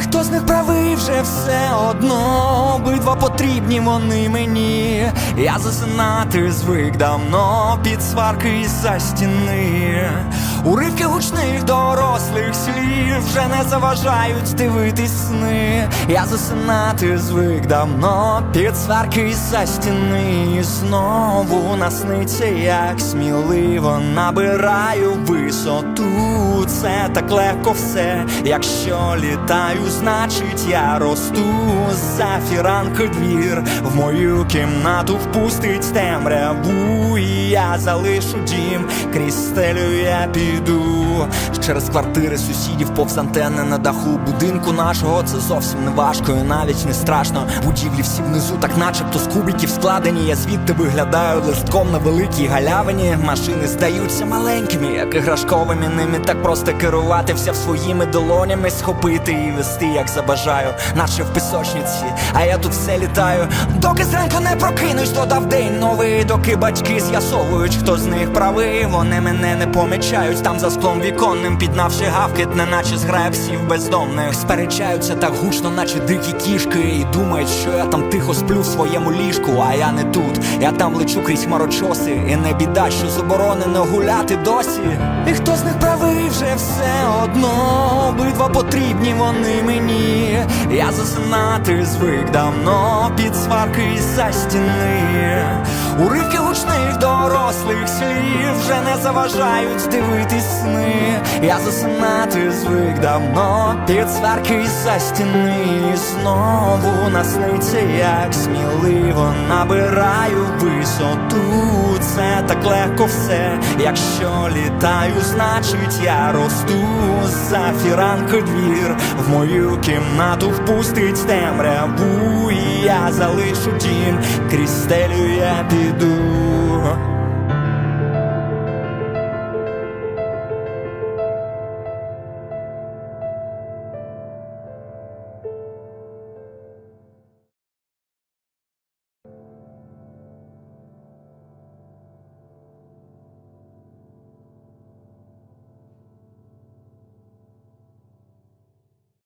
І хто з них правий вже все одно, обидва потрібні вони мені. Я засинати звик давно під сварки за стіни. Уривки гучних дорослих слів вже не заважають дивитись сни. Я засинати звик давно під сварки за стіни. Знову насниться, як сміливо набираю висоту. Це так легко все. Якщо літаю, значить я росту. За фіранки двір в мою кімнату впустить темряву. І я залишу дім, крізь стелю я піду. Через квартири сусідів повз антенни на даху будинку нашого це зовсім не важко і навіть не страшно. Будівлі всі внизу, так начебто з кубиків складені. Я звідти виглядаю листком на великій галявині. Машини здаються маленькими, як іграшковими. Ними так просто керуватися в своїми долонями, схопити і вести, як забажаю, наче в пісочниці. А я тут все літаю. Доки зранку не прокинусь, додав день новий, доки батьки з'ясовують, хто з них правий. Вони мене не помічають там за склом віконним, піднавши гавкіт, неначе зграє псів бездомних. Сперечаються так гучно, наче дикі кішки, і думають, що я там тихо сплю в своєму ліжку, а я не тут. Я там лечу крізь хмарочоси, і не біда, що заборонено гуляти досі. І хто з них правий вже все одно, обидва потрібні вони мені. Я засинати звик давно під сварки за стіни. Уривки гучних дорослих слів вже не заважають дивитись сни. Я засинати звик давно під сварки за стіни. І Знову насниться, як сміливо набираю висоту. Це так легко все. Якщо літаю, значить я росту. За фіранки двір в мою кімнату впустить темряву. Залишу дім, крізь стелю я піду.